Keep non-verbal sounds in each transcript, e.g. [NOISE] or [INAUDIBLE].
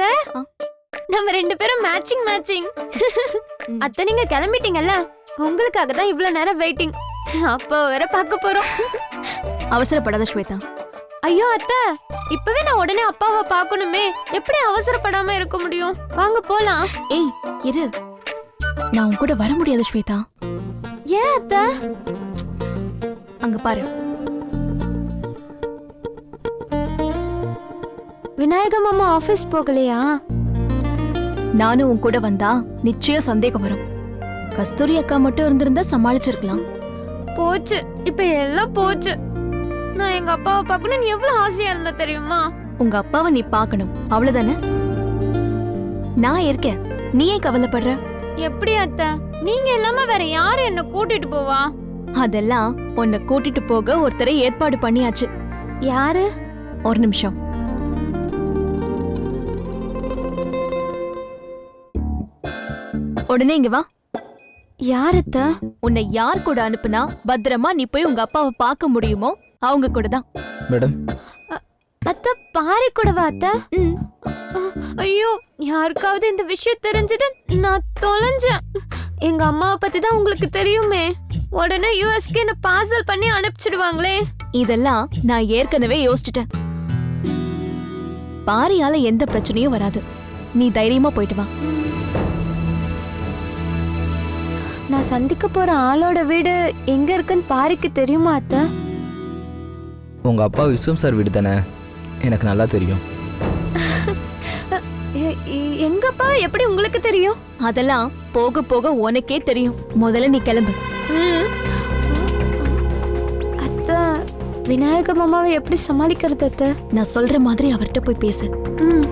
அத்தை. நம்ம ரெண்டு பேரும் மேட்சிங் மேட்சிங் அத்தை நீங்க கிளம்பிட்டீங்கல்ல? உங்களுக்காக தான் இவ்வளவு நேரம் வெயிட்டிங் அப்போ வேற பார்க்க போறோம். அவசரப்படாத ஸ்வேதா. ஐயோ அத்தை. இப்பவே நான் உடனே அப்பாவை பார்க்கணுமே. எப்படி அவசரப்படாம இருக்க முடியும்? வாங்க போலாம். ஏய் இரு. நான் உன் கூட வர முடியாது ஸ்வேதா. ஏன் அத்தை? அங்க பாரு. விநாயக மாமா ஆபீஸ் போகலையா? நானும் உன் கூட வந்தா நிச்சயம் சந்தேகம் வரும். கஸ்தூரி அக்கா மட்டும் இருந்திருந்தா சமாளிச்சிருக்கலாம். போச்சு. இப்ப எல்லாம் போச்சு. நான் எங்க அப்பாவை பார்க்கணும்னு எவ்வளவு ஆசையா இருந்தா தெரியுமா? உங்க அப்பாவை நீ பார்க்கணும். அவ்வளவுதானே? நான் இருக்கேன். நீ ஏன் கவலைப்படுற? எப்படி அத்தை? நீங்க இல்லாம வேற யாரு என்ன கூட்டிட்டு போவா? அதெல்லாம் உன்னை கூட்டிட்டு போக ஒருத்தரை ஏற்பாடு பண்ணியாச்சு. யாரு? ஒரு நிமிஷம். உடனே இங்க வா. யார் அத்தை? உன்னை யார் கூட அனுப்புனா பத்திரமா நீ போய் உங்க அப்பாவை பார்க்க முடியுமோ? அவங்க கூட தான். மேடம். அத்தை பாரி கூடவா அத்தை? ஐயோ யாருக்காவது இந்த விஷயம் தெரிஞ்சது நான் தொலைஞ்சேன். எங்க அம்மாவை பத்தி தான் உங்களுக்கு தெரியுமே. உடனே யூஎஸ்க்கு என்ன பார்சல் பண்ணி அனுப்பிச்சிடுவாங்களே. இதெல்லாம் நான் ஏற்கனவே யோசிச்சுட்டேன். பாரியால எந்த பிரச்சனையும் வராது. நீ தைரியமா போயிட்டு வா. நான் சந்திக்க போற ஆளோட வீடு எங்க இருக்குன்னு பாரிக்கு தெரியுமா அத்தை? உங்கள் அப்பா விஸ்வம் சார் வீடு தானே? எனக்கு நல்லா தெரியும். [LAUGHS] எ- எ- எங்கப்பா எப்படி உங்களுக்கு தெரியும்? அதெல்லாம் போக போக உனக்கே தெரியும். முதல்ல நீ கிளம்பு. ம். அத்தை விநாயக மாமாவை எப்படி சமாளிக்கிறது அத்தை? நான் சொல்ற மாதிரி அவர்கிட்ட போய் பேசு. ம்.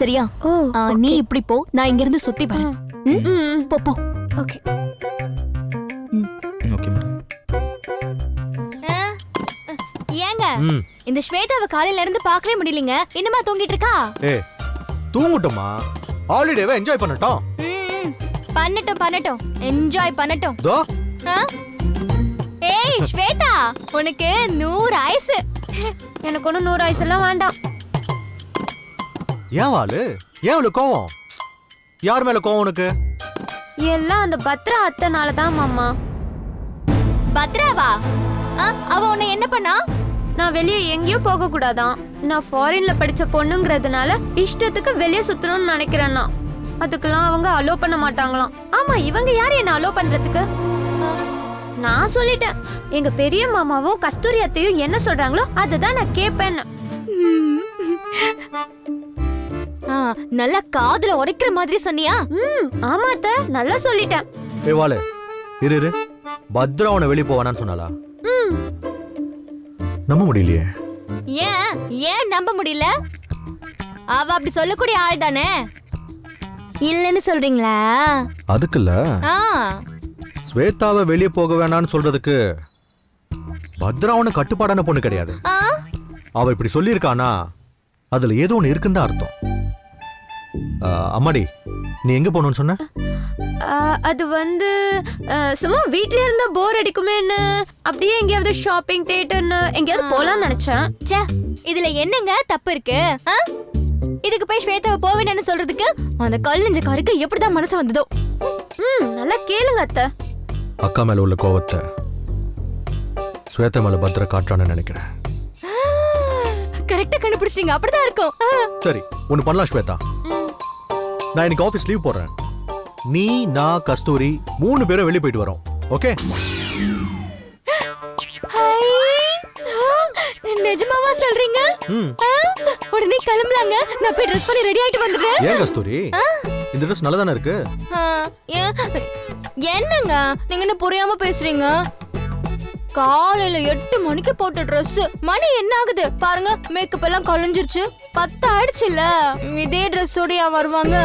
சரியா? நீ இப்படி போ நான் இங்க இருந்து சுத்தி வரேன். ம்? ம்? போ போ. ஓகே. Okay madam. ஏங்க இந்த ஸ்வேதாவை காலையில இருந்து பார்க்கவே முடியலங்க. இன்னுமா தூங்கிட்டு இருக்கா ஏ தூங்கட்டுமா ஹாலிடேவை என்ஜாய் பண்ணட்டும். பண்ணட்டும் பண்ணட்டும். என்ஜாய் பண்ணட்டும். தோ? ஏய் ஸ்வேதா உனக்கு நூறு ஆயுசு எனக்கு ஒன்றும் நூறு வயசுலாம் வேண்டாம். ஏன் வாளு ஏன் இவ்வளவு கோவம்? யார் மேல கோவம் உனக்கு? எல்லாம் அந்த பத்ரா அத்தைனால தான் மாமா. பத்ராவா? ஆ, அவ உன்னை என்ன பண்ணா? நான் வெளியே எங்கேயும் போக கூடாதான். நான் ஃபாரின்ல படிச்ச பொண்ணுங்கிறதுனால இஷ்டத்துக்கு வெளியே சுத்தணும்னு நினைக்கிறேன் நான் அதுக்கெல்லாம் அவங்க அலோ பண்ண மாட்டாங்களாம். ஆமா இவங்க யார் என்ன அலோ பண்றதுக்கு? நான் சொல்லிட்டேன். எங்க பெரிய மாமாவும் கஸ்தூரி அத்தையும் என்ன சொல்றாங்களோ அதை தான் நான் கேட்பேன்னு நல்லா காதுல உடைக்கிற மாதிரி சொன்னியா? ம் ஆமா அத்தை நல்லா சொல்லிட்டேன். ஏ வாளு இரு இரு. பத்ரா உன்னை வெளியே போவானான்னு சொன்னாளா? ம். நம்ப முடியலையே. ஏன் ஏன் நம்ப முடியல? அவ அப்படி சொல்லக்கூடிய ஆள் தானே? இல்லன்னு சொல்றீங்களா? அதுக்கு இல்ல. ஆ. ஸ்வேதாவை வெளியே போக வேணாம்னு சொல்றதுக்கு பத்ரா கட்டுப்பாடான பொண்ணு கிடையாது. ஆ. அவ இப்படி சொல்லியிருக்கானா? அதுல ஏதோ ஒன்று இருக்குன்னு தான் அர்த்தம். அம்மாடி நீ எங்க போகணும்னு சொன்ன? அது வந்து சும்மா வீட்ல இருந்தா போர் அடிக்குமேன்னு அப்படியே எங்கேயாவது ஷாப்பிங் தியேட்டர்னு எங்கேயாவது போலாம்னு நினைச்சேன். ச்சே இதுல என்னங்க தப்பு இருக்கு? ஆ? இதுக்கு போய் ஸ்வேதாவை போவேன்னு சொல்றதுக்கு அந்த கல்லஞ்ச காருக்கு எப்படிதான் மனசு வந்ததோ. ம் நல்லா கேளுங்க அத்தை. அக்கா மேல உள்ள கோவத்தை ஸ்வேதா மேல பத்ரா காட்டுறான்னு நினைக்கிறேன். கரெக்டா கண்டுபிடிச்சிட்டீங்க அப்படிதான் இருக்கும். ஆ. சரி ஒன்று பண்ணலாம் ஸ்வேதா. நான் இன்னைக்கு ஆஃபீஸ் லீவ் போடுறேன். நீ நான் கஸ்தூரி மூணு பேரும் வெளியே போயிட்டு வரோம். ஓகே நிஜமாவா சொல்றீங்க? உடனே கிளம்பலாங்க. நான் போய் ட்ரெஸ் பண்ணி ரெடி ஆயிட்டு வந்துடுறேன் ஏன் கஸ்தூரி? இந்த ட்ரெஸ் நல்லா தானே இருக்கு என்னங்க? நீங்க என்ன புரியாம பேசுறீங்க? காலையில எட்டு மணிக்கு போட்ட Dress மணி என்ன ஆகுது? பாருங்க மேக்கப் எல்லாம் கலைஞ்சிருச்சு. பத்து ஆயிடுச்சுல்ல இதே ட்ரெஸ்ஸோடயா வருவாங்க.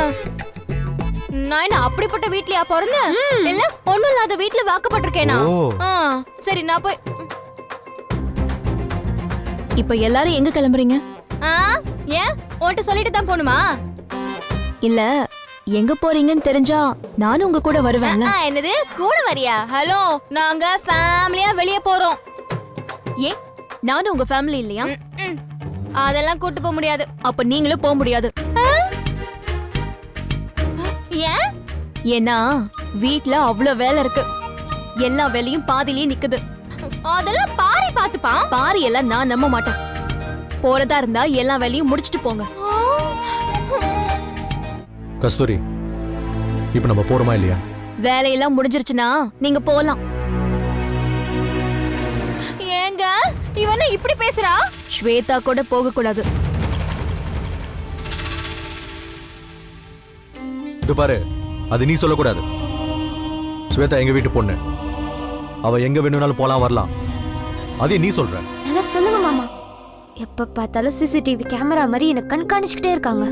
நான் என்ன அப்படிப்பட்ட வீட்லயா பிறந்தேன் இல்ல ஒண்ணும் இல்லாத வீட்ல வாக்கப்பட்டிருக்கேனா? சரி நான் போய் இப்ப எல்லாரும் எங்க கிளம்புறீங்க? ஏன்? உன்கிட்ட சொல்லிட்டு தான் போணுமா? இல்ல எங்க போறீங்கன்னு தெரிஞ்சா நானும் உங்க கூட வருவேன்ல. என்னது? கூட வரியா? ஹலோ நாங்க ஃபேமிலியா வெளிய போறோம். ஏன் நானும் உங்க ஃபேமிலி இல்லையா. அதெல்லாம் கூட்டு போக முடியாது. அப்ப நீங்களும் போக முடியாது. ஏன் ஏன்னா வீட்ல அவ்வளோ வேலை இருக்கு. எல்லா வேலையும் பாதியிலேயே நிக்குது. அதெல்லாம் பாரி பாத்துப்பான் பாரு எல்லாம் நான் நம்ப மாட்டேன். போறதா இருந்தா எல்லா வேலையும் முடிச்சிட்டு போங்க. கஸ்தூரி இப்போ நம்ம போறோமா இல்லையா? வேலையெல்லாம் முடிஞ்சிருச்சுன்னா நீங்க போலாம். ஏங்க இவன இப்படி பேசுறா? ஸ்வேதா கூட போக கூடாது இது பாரு அது நீ சொல்லக்கூடாது. ஸ்வேதா எங்க வீட்டு பொண்ணு. அவ எங்க வேணும்னாலும் போலாம் வரலாம். அதே நீ சொல்ற. என்ன சொல்லுங்க மாமா. எப்ப பார்த்தாலும் சிசிடிவி கேமரா மாதிரி என்ன கண்காணிச்சுக்கிட்டே இருக்காங்க.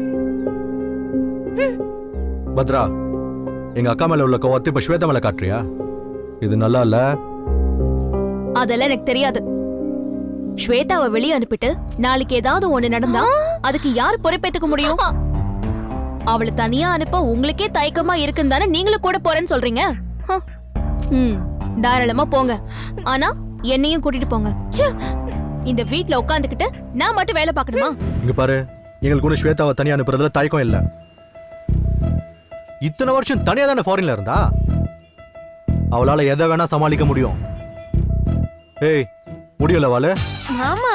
பத்ரா எங்க அக்கா மேல உள்ள கோவத்தை இப்ப ஸ்வேதா மேல காட்டுறியா? இது நல்லா இல்ல? அதெல்லாம் எனக்கு தெரியாது. ஸ்வேதாவை வெளியே அனுப்பிட்டு நாளைக்கு ஏதாவது ஒண்ணு நடந்தா அதுக்கு யார் பொறுப்பேத்துக்க முடியும்? அவளை தனியா அனுப்ப உங்களுக்கே தயக்கமா இருக்குன்னு தானே நீங்களும் கூட போறேன்னு சொல்றீங்க. ம் தாராளமா போங்க. ஆனா என்னையும் கூட்டிட்டு போங்க. இந்த வீட்ல உட்காந்துக்கிட்டு நான் மட்டும் வேலை பார்க்கணுமா? இங்க பாரு எங்களுக்கு கூட ஸ்வேதாவை தனியா அனுப்புறதுல தயக்கம் இல்ல. இத்தனை வருஷம் தனியா தானே ஃபாரின்ல இருந்தா? அவளால எதை வேணா சமாளிக்க முடியும். ஏய் முடியல வாளு. மாமா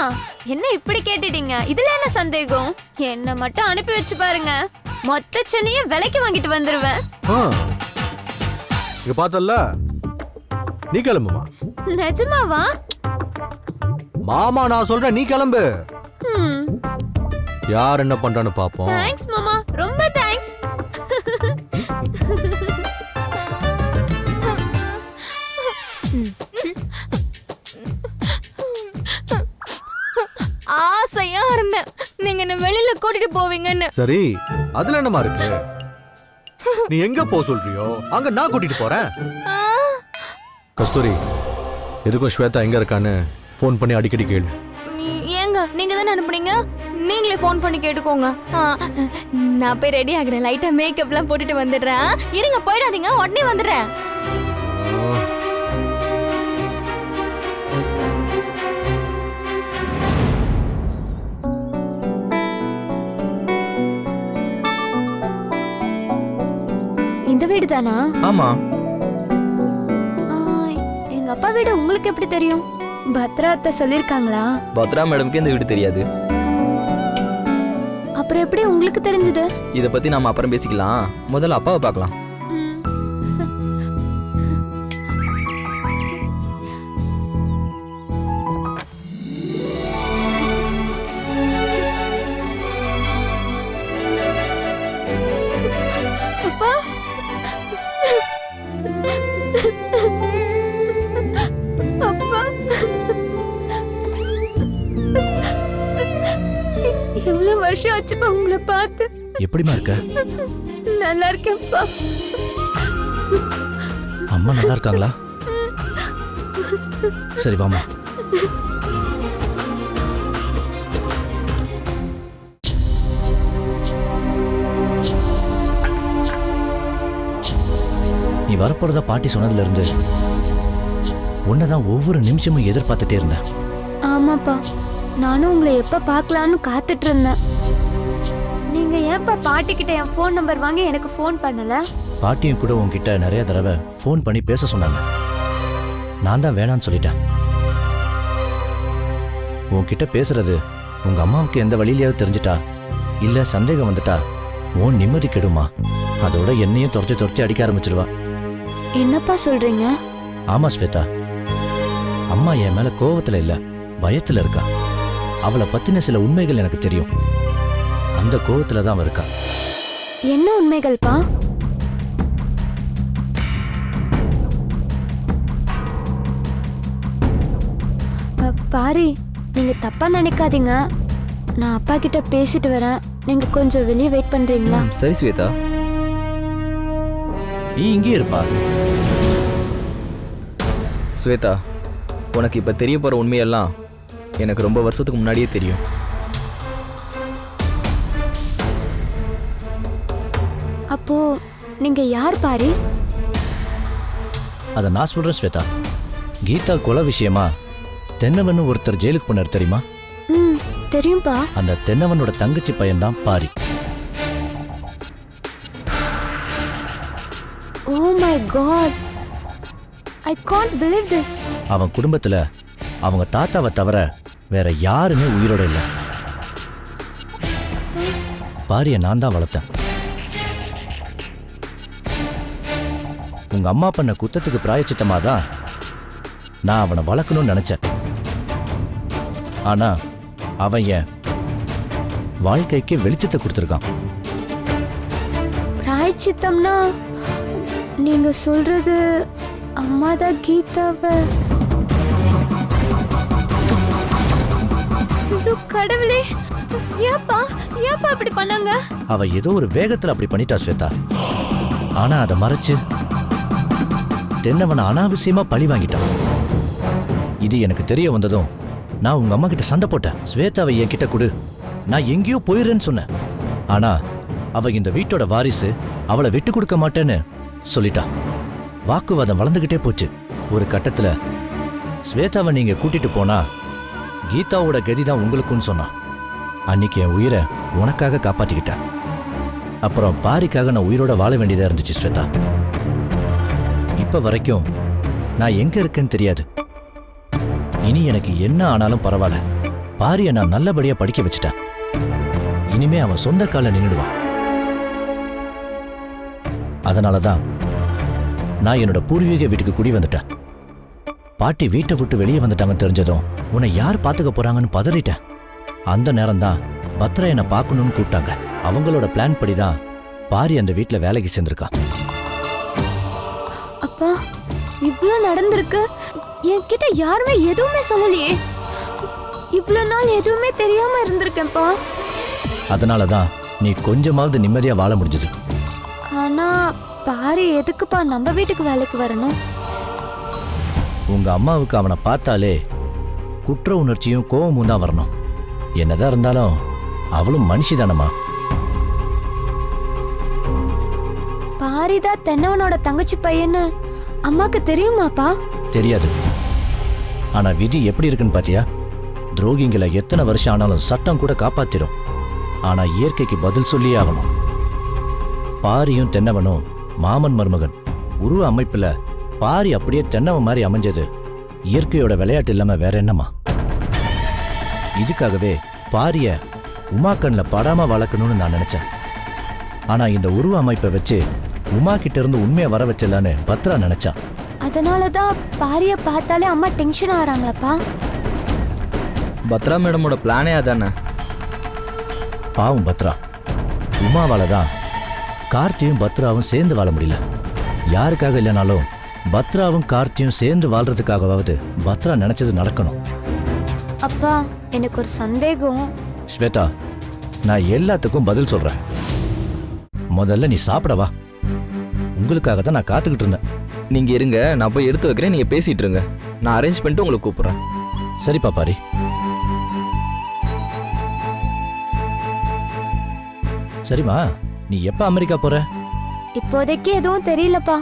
என்ன இப்படி கேட்டுட்டீங்க? இதுல என்ன சந்தேகம்? என்ன மட்டும் அனுப்பி வச்சு பாருங்க. மொத்த சென்னையும் விலைக்கு வாங்கிட்டு வந்துருவேன். இங்க பார்த்தல்ல. நீ கிளம்புமா? நிஜமாவா? மாமா நான் சொல்றேன் நீ கிளம்பு. யார் என்ன பண்றான்னு பாப்போம். தேங்க்ஸ் மாமா. ரொம்ப நீங்க என்ன வெளியில கூட்டிட்டு போவீங்கன்னு. சரி அதுல என்னமா இருக்கு? நீ எங்க போ சொல்றியோ? அங்க நான் கூட்டிட்டு போறேன். கஸ்தூரி எதுக்கும் ஸ்வேதா எங்க இருக்கான்னு ஃபோன் பண்ணி அடிக்கடி கேளு. நீ- ஏங்க நீங்க தானே அனுப்புனீங்க? நீங்களே ஃபோன் பண்ணி கேட்டுக்கோங்க. நான் போய் ரெடி ஆகுறேன். லைட்டா மேக்கப்லாம் போட்டுட்டு வந்துடுறேன். இருங்க போயிடாதீங்க. உடனே வந்துடுறேன். வீடு தானா ஆமா எங்க அப்பா வீடு உங்களுக்கு எப்படி தெரியும்? பத்ரா அத்தை சொல்லிருக்காங்களா? பத்ரா மேடம்க்கு இந்த வீடு தெரியாது. அப்புறம் எப்படி உங்களுக்கு தெரிஞ்சது? இதை பத்தி நாம அப்புறம் பேசிக்கலாம். முதல்ல அப்பாவை பார்க்கலாம். உங்களை பார்த்து. எப்படிம்மா இருக்க? நல்லா இருக்கேன்ப்பா அம்மா நல்லா இருக்காங்களா? சரி வாம்மா. நீ வரப்போறதா பாட்டி சொன்னதுல இருந்து உன்னதான் ஒவ்வொரு நிமிஷமும் எதிர்பார்த்துட்டே இருந்தேன். ஆமாப்பா. நானும் உங்களை எப்ப பார்க்கலான்னு காத்துட்டு இருந்தேன். நீங்க ஏன்ப்பா பாட்டிக்கிட்ட என் ஃபோன் நம்பர் வாங்கி எனக்கு ஃபோன் பண்ணல? பாட்டியும் கூட உன்கிட்ட நிறைய தடவை ஃபோன் பண்ணி பேச சொன்னாங்க. நான் தான் வேணான்னு சொல்லிட்டேன். உன்கிட்ட பேசுறது உங்க அம்மாவுக்கு எந்த வழியிலயாவது தெரிஞ்சிட்டா? இல்ல சந்தேகம் வந்துட்டா? உன் நிம்மதி கெடுமா? அதோட என்னையும் துரத்தி துரத்தி அடிக்க ஆரம்பிச்சிருவா. என்னப்பா சொல்றீங்க? ஆமா ஸ்வேதா. அம்மா என் மேல கோவத்துல இல்ல பயத்துல இருக்கா. அவளை பத்தின சில உண்மைகள் எனக்கு தெரியும். அந்த கோவத்துல தான் அவ இருக்கா. என்ன உண்மைகள்ப்பா? பாரி நீங்க தப்பா நினைக்காதீங்க. நான் அப்பா கிட்ட பேசிட்டு வரேன். நீங்க கொஞ்சம் வெளியே வெயிட் பண்றீங்களா? சரி ஸ்வேதா. நீ இங்கே இருப்பா. ஸ்வேதா உனக்கு இப்போ தெரிய போகிற உண்மையெல்லாம் எனக்கு ரொம்ப வருஷத்துக்கு முன்னாடியே தெரியும். நீங்க யார் பாரி? அதை நான் சொல்றேன் ஸ்வேதா. கீதா கொலை விஷயமா? தென்னவன் ஒருத்தர் ஜெயிலுக்கு போனார் தெரியுமா? ம் தெரியும்பா. அந்த தென்னவனோட தங்கச்சி பையன்தான் Paari. Oh my god. I can't believe this. அவன் குடும்பத்துல அவங்க தாத்தாவை தவிர வேற யாருமே உயிரோட இல்லை. பாரிய நான் தான் வளர்த்தேன். உங்க அம்மா பண்ண குத்தத்துக்கு பிராயச்சித்தமா தான் நான் அவனை வளர்க்கணும்னு நினைச்சேன். ஆனா அவன் என் வாழ்க்கைக்கு வெளிச்சத்தை கொடுத்துருக்கான். பிராய்ச்சித்தம்னா நீங்க சொல்றது அம்மா தான் கீதாவை. கடவுளே ஏப்பா ஏப்பா இப்படி பண்ணாங்க? அவ ஏதோ ஒரு வேகத்துல அப்படி பண்ணிட்டா ஸ்வேதா. ஆனா அதை மறைச்சு தென்னவனை அனாவசியமா பழி வாங்கிட்டான். இது எனக்கு தெரிய வந்ததும் நான் உங்க அம்மா கிட்ட சண்டை போட்டேன். ஸ்வேதாவை என்கிட்ட கொடு. நான் எங்கேயோ போயிடுறேன்னு சொன்னேன். ஆனா அவ இந்த வீட்டோட வாரிசு அவளை விட்டு கொடுக்க மாட்டேன்னு சொல்லிட்டா. வாக்குவாதம் வளர்ந்துகிட்டே போச்சு. ஒரு கட்டத்துல ஸ்வேதாவை நீங்க கூட்டிட்டு போனா கீதாவோட கதி தான் உங்களுக்குன்னு சொன்னான் அன்னைக்கு என் உயிரை உனக்காக காப்பாத்திக்கிட்டேன். அப்புறம் பாரிக்காக நான் உயிரோட வாழ வேண்டியதா இருந்துச்சு ஸ்வேதா. இப்ப வரைக்கும் நான் எங்க இருக்கேன்னு தெரியாது. இனி எனக்கு என்ன ஆனாலும் பரவாயில்ல. பாரிய நான் நல்லபடியா படிக்க வச்சுட்டேன். இனிமே அவன் சொந்த கால நின்றுடுவான் அதனால தான் நான் என்னோட பூர்வீக வீட்டுக்கு குடி வந்துட்டேன். பாட்டி வீட்டை விட்டு வெளியே வந்துட்டாங்கன்னு தெரிஞ்சதும் உன்னை யார் பார்த்துக்க போறாங்கன்னு பதறிட்டேன். அந்த நேரம்தான் பத்ரா என்னை பார்க்கணும்னு கூப்பிட்டாங்க. அவங்களோட பிளான் படி தான் பாரி அந்த வீட்டில் வேலைக்கு சேர்ந்திருக்கான். அப்பா இவ்ளோ நடந்திருக்கு. என்கிட்ட யாருமே எதுவுமே சொல்லலையே. இவ்ளோ நாள் எதுவுமே தெரியாம இருந்திருக்கேன்ப்பா. அதனால தான் நீ கொஞ்சமாவது நிம்மதியாக வாழ முடிஞ்சது. ஆனா பாரு எதுக்குப்பா நம்ம வீட்டுக்கு வேலைக்கு வரணும்? உங்க அம்மாவுக்கு அவனை பார்த்தாலே குற்ற உணர்ச்சியும் கோவமும் தான் வரணும். என்னதான் இருந்தாலும் அவளும் மனுஷி தானம்மா. பாரிதா தென்னவனோட தங்கச்சி பையன்னு அம்மாக்கு தெரியுமாப்பா? தெரியாது. ஆனா விதி எப்படி இருக்குன்னு பாத்தியா? துரோகிங்களை எத்தனை வருஷம் ஆனாலும் சட்டம் கூட காப்பாத்திரும். ஆனா இயற்கைக்கு பதில் சொல்லியே ஆகணும். பாரியும் தென்னவனும் மாமன் மருமகன். உருவ அமைப்புல பாரி அப்படியே தென்னவன் மாதிரி அமைஞ்சது. இயற்கையோட விளையாட்டு இல்லாம வேற என்னமா இதுக்காகவே பாரிய உமாக்கண்ணில் படாம வளர்க்கணும்னு நான் நினைச்சேன். ஆனா இந்த உருவ அமைப்பை வச்சு உமா கிட்ட இருந்து உண்மையை வர வச்சிடலான்னு பத்ரா நினைச்சான். அதனாலதான் பாரிய பார்த்தாலே அம்மா டென்ஷன் ஆறாங்களாப்பா பத்ரா மேடமோட பிளானே அதானே? பாவம் பத்ரா. உமாவால தான் கார்த்தியும் பத்ராவும் சேர்ந்து வாழ முடியல. யாருக்காக இல்லைனாலும் பத்ராவும் கார்த்தியும் சேர்ந்து வாழ்றதுக்காகவாவது பத்ரா நினைச்சது நடக்கணும். அப்பா எனக்கு ஒரு சந்தேகம். ஸ்வேதா நான் எல்லாத்துக்கும் பதில் சொல்றேன். முதல்ல நீ சாப்பிட வா. உங்களுக்காக தான் நான் காத்துக்கிட்டு இருந்தேன். நீங்க இருங்க நான் போய் எடுத்து வைக்கிறேன் நீங்க பேசிட்டு இருங்க. நான் அரேஞ்ச் பண்ணிட்டு உங்களுக்கு கூப்பிடுறேன். சரி பாப்பாரி. சரிம்மா நீ எப்ப அமெரிக்கா போற? இப்போதைக்கு எதுவும் தெரியலப்பா.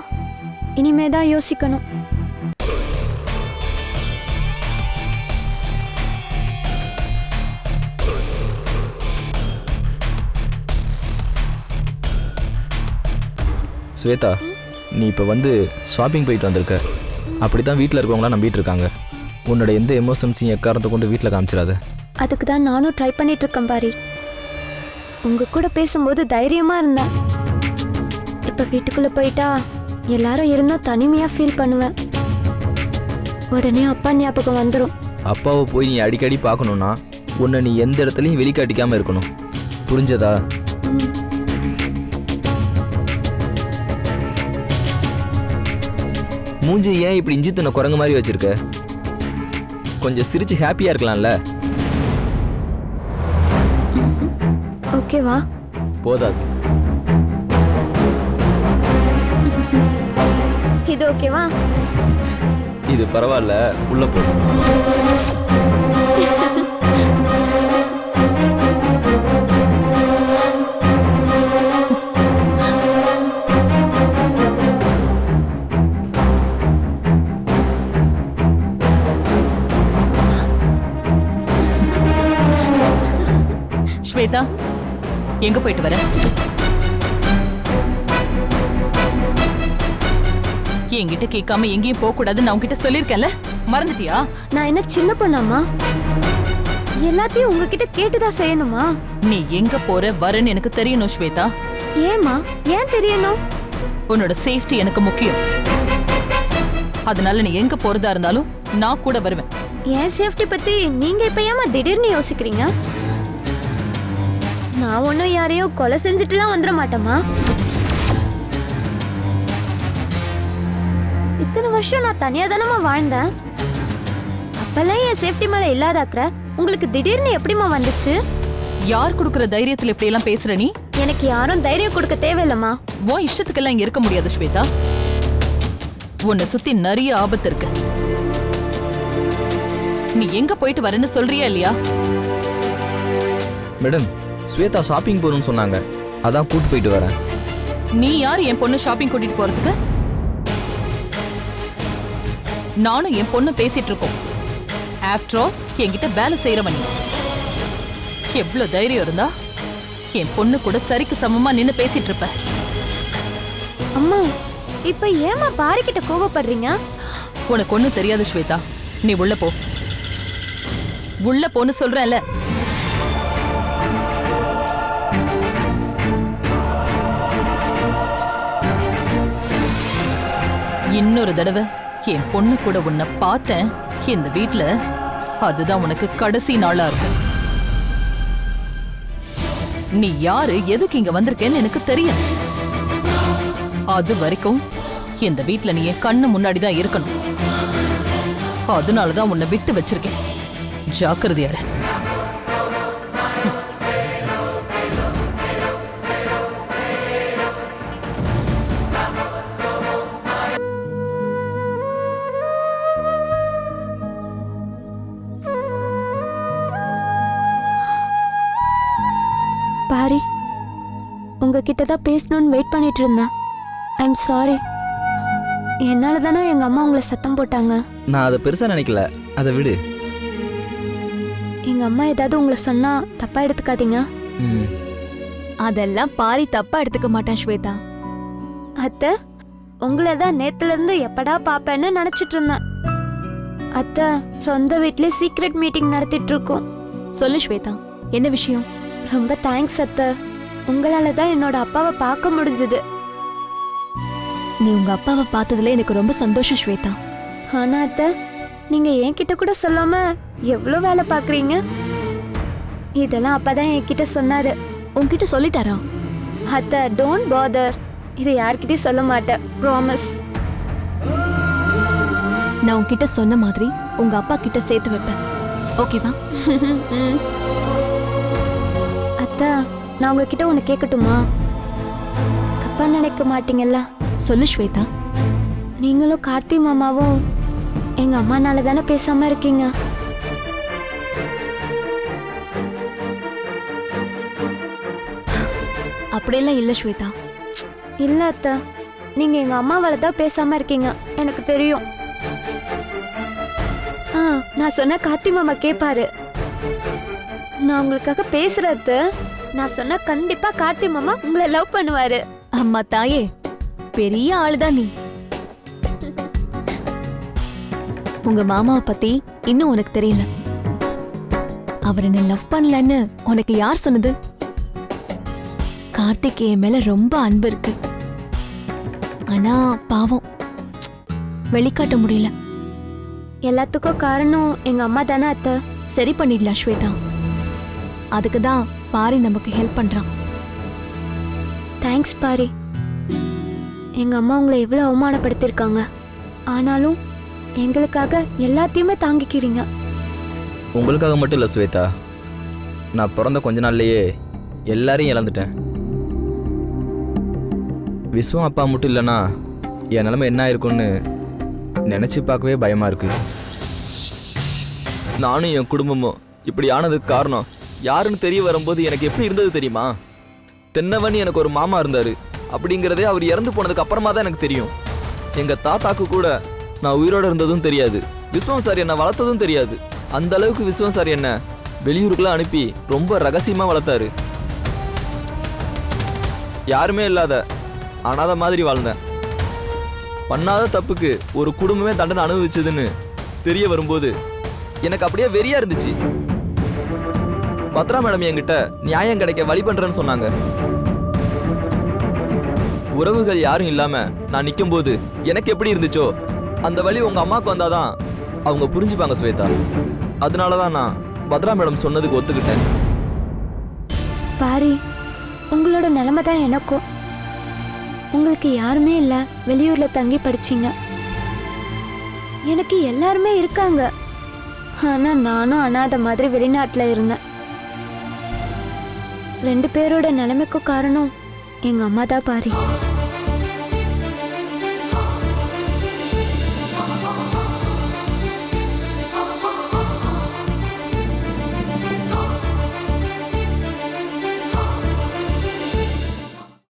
இனிமே தான் யோசிக்கணும். ஸ்வேதா நீ இப்போ வந்து ஷாப்பிங் போயிட்டு வந்திருக்க. அப்படி தான் வீட்டில் இருக்கவங்களாம் நம்பிட்டு இருக்காங்க உன்னோட எந்த எமோஷன்ஸையும் எக்காரத்தை கொண்டு வீட்டில் காமிச்சிடாத. அதுக்கு தான் நானும் ட்ரை பண்ணிட்டு இருக்கேன் பாரி. உங்க கூட பேசும்போது தைரியமா இருந்தேன். இப்ப வீட்டுக்குள்ள போயிட்டா எல்லாரும் இருந்தா தனிமையா ஃபீல் பண்ணுவேன். உடனே அப்பா ஞாபகம் வந்துடும் அப்பாவை போய் நீ அடிக்கடி பார்க்கணுன்னா உன்னை நீ எந்த இடத்துலையும் வெளிக்காட்டிக்காமல் இருக்கணும். புரிஞ்சதா? மூஞ்சி ஏன் இப்படி இஞ்சி தின்ன குரங்கு மாதிரி வச்சிருக்க? கொஞ்சம் சிரிச்சு ஹாப்பியாக இருக்கலாம்ல? ஓகேவா போதாது. இது ஓகேவா இது பரவாயில்ல உள்ள போ. எங்க போயிட்டு வர? என்கிட்ட கேட்காம எங்கேயும் போக கூடாதுன்னு நான் உன்கிட்ட சொல்லிருக்கேன்ல மறந்துட்டியா? நான் என்ன சின்ன பொண்ணாமா எல்லாத்தையும் உங்ககிட்ட கேட்டுதான் செய்யணுமா? நீ எங்க போற வரன்னு எனக்கு தெரியணும் ஸ்வேதா. ஏமா ஏன் தெரியணும்? உன்னோட சேஃப்டி எனக்கு முக்கியம். அதனால நீ எங்க போறதா இருந்தாலும் நான் கூட வருவேன். என் சேஃப்டி பத்தி நீங்க இப்ப ஏமா திடீர்னு யோசிக்கிறீங்க? நான் ஒன்னும் யாரையும் கொலை செஞ்சுட்டுலாம் வந்துட மாட்டேமா இத்தனை வருஷம் நான் தனியா தானமா வாழ்ந்தேன். அப்பெல்லாம் என் சேஃப்டி மேல இல்லாதாக்குற உங்களுக்கு திடீர்னு எப்படிமா வந்துச்சு? யார் கொடுக்குற தைரியத்துல இப்படி எல்லாம் பேசுற நீ? எனக்கு யாரும் தைரியம் கொடுக்க தேவையில்லம்மா. உன் இஷ்டத்துக்கெல்லாம் இங்க இருக்க முடியாது ஸ்வேதா. உன்னை சுத்தி நிறைய ஆபத்து இருக்கு. நீ எங்க போயிட்டு வரேன்னு சொல்றியா இல்லையா? மேடம் ஸ்வேதா ஷாப்பிங் போகணும்னு சொன்னாங்க. அதான் கூட்டு போயிட்டு வரேன். நீ யார் என் பொண்ணு ஷாப்பிங் கூட்டிட்டு போறதுக்கு? நானும் என் பொண்ணு பேசிட்டு இருக்கோம். ஆஃப்டர் ஆல் என்கிட்ட வேலை செய்யறவன் நீ. எவ்வளவு தைரியம் இருந்தா என் பொண்ணு கூட சரிக்கு சமமா நின்னு பேசிட்டு இருப்ப. அம்மா இப்ப ஏமா பாரிக்கிட்ட கோவப்படுறீங்க? உனக்கு ஒண்ணும் தெரியாது ஸ்வேதா. நீ உள்ள போ. உள்ள போன்னு சொல்றேன்ல. இன்னொரு தடவை என் பொண்ணு கூட உன்னை பார்த்தேன். இந்த வீட்ல அதுதான் உனக்கு கடைசி நாளா இருக்கும். நீ யாரு எதுக்கு இங்க வந்திருக்கேன்னு எனக்கு தெரியும். அது வரைக்கும் இந்த வீட்ல நீ என் கண்ணு முன்னாடி தான் இருக்கணும். அதனால தான் உன்னை விட்டு வச்சிருக்கேன். ஜாக்கிரதையா உங்ககிட்ட தான் பேசணும்னு வெயிட் பண்ணிட்டு இருந்தேன். ஐ எம் சாரி என்னால தானே எங்க அம்மா உங்களை சத்தம் போட்டாங்க? நான் அதை பெருசாக நினைக்கல. அதை விடு. எங்க அம்மா ஏதாவது உங்களை சொன்னா தப்பா எடுத்துக்காதீங்க. ம். அதெல்லாம் பாரி தப்பா எடுத்துக்க மாட்டான் ஸ்வேதா. அத்தை உங்களை தான் நேத்துல இருந்து எப்படா பாப்பேன்னு நினைச்சிட்டு இருந்தேன். அத்தை சொந்த வீட்லயே சீக்ரெட் மீட்டிங் நடத்திட்டு இருக்கோம். சொல்லு ஸ்வேதா என்ன விஷயம்? ரொம்ப தேங்க்ஸ் அத்தை. உங்களால தான் என்னோட அப்பாவை பார்க்க முடிஞ்சது. நீ உங்க அப்பாவை பார்த்ததுல எனக்கு ரொம்ப சந்தோஷம் ஸ்வேதா. ஆனா அத்தை நீங்க என்கிட்ட கூட சொல்லாம எவ்வளோ வேலை பார்க்குறீங்க? இதெல்லாம் அப்பதான் என்கிட்ட சொன்னாரு. உன்கிட்ட சொல்லிட்டாரா? அத்தை டோன்ட் பாதர் இது யார்கிட்டயும் சொல்ல மாட்டேன் ப்ராமிஸ் நான் உன்கிட்ட சொன்ன மாதிரி உங்க அப்பா கிட்ட சேர்த்து வைப்பேன். ஓகேவா? [LAUGHS] அத்தா நான் உங்ககிட்ட ஒன்று கேட்கட்டுமா தப்பா நினைக்க மாட்டீங்கல்ல? சொல்லு ஸ்வேதா. நீங்களும் கார்த்தி மாமாவும் எங்க அம்மானால தானே பேசாம இருக்கீங்க? அப்படியெல்லாம் இல்ல ஸ்வேதா. இல்ல அத்தா. நீங்க எங்க அம்மாவால தான் பேசாம இருக்கீங்க. எனக்கு தெரியும். ஆ நான் சொன்ன கார்த்தி மாமா கேட்பாரு நான் உங்களுக்காக பேசுறது நான் சொன்னா கண்டிப்பா கார்த்தி மாமா உங்களை லவ் பண்ணுவாரு. அம்மா தாயே பெரிய ஆளுதான் நீ. உங்க மாமாவை பத்தி இன்னும் உனக்கு தெரியல. அவர் என்ன லவ் பண்ணலன்னு உனக்கு யார் சொன்னது? கார்த்திக் என் மேல ரொம்ப அன்பு இருக்கு. ஆனா பாவம். வெளிக்காட்ட முடியல. எல்லாத்துக்கும் காரணம் எங்க அம்மா தானே அத்தை. சரி பண்ணிடலாம் ஸ்வேதா. அதுக்கு தான் பாரி நமக்கு ஹெல்ப் பண்றான். தேங்க்ஸ் பாரி. எங்க அம்மா உங்களை எவ்வளவு அவமானப்படுத்திருக்காங்க ஆனாலும் எங்களுக்காக எல்லாத்தையுமே தாங்கிக்கிறீங்க. உங்களுக்காக மட்டும் இல்லை ஸ்வேதா நான் பிறந்த கொஞ்ச நாள்லயே எல்லாரையும் இழந்துட்டேன். விஸ்வம் அப்பா மட்டும் இல்லைன்னா என் நிலைமை என்ன இருக்கும்னு நினச்சி பார்க்கவே பயமாக இருக்கு. நானும் என் குடும்பமும் இப்படி ஆனதுக்கு காரணம் யாருன்னு தெரிய வரும்போது எனக்கு எப்படி இருந்தது தெரியுமா? தென்னவன் எனக்கு ஒரு மாமா இருந்தார். அப்படிங்கிறதே அவர் இறந்து போனதுக்கு அப்புறமா தான் எனக்கு தெரியும். எங்கள் தாத்தாக்கு கூட நான் உயிரோட இருந்ததும் தெரியாது. விஸ்வம் சார் என்னை வளர்த்ததும் தெரியாது. அந்த அளவுக்கு விஸ்வம் சார் என்ன வெளியூருக்குலாம் அனுப்பி ரொம்ப ரகசியமாக வளர்த்தாரு. யாருமே இல்லாத அனாதை மாதிரி வாழ்ந்தேன். பண்ணாத தப்புக்கு ஒரு குடும்பமே தண்டனை அனுபவிச்சதுன்னு தெரிய வரும்போது எனக்கு அப்படியே வெறியா இருந்துச்சு. பத்ரா மேடம் என்கிட்ட நியாயம் கிடைக்க வழி பண்றேன்னு சொன்னாங்க. உறவுகள் யாரும் இல்லாம நான் நிற்கும் போது எனக்கு எப்படி இருந்துச்சோ அந்த வழி உங்க அம்மாவுக்கு வந்தாதான் அவங்க புரிஞ்சுப்பாங்க ஸ்வேதா அதனால தான் நான் பத்ரா மேடம் சொன்னதுக்கு ஒத்துக்கிட்டேன். பாரி உங்களோட நிலைமை தான் எனக்கும். உங்களுக்கு யாருமே இல்ல வெளியூர்ல தங்கி படிச்சீங்க. எனக்கு எல்லாருமே இருக்காங்க. ஆனா நானும் அனாத மாதிரி வெளிநாட்டுல இருந்தேன். ரெண்டு பேரோட நிலைமைக்கும் காரணம் எங்க அம்மா தான் பாரி.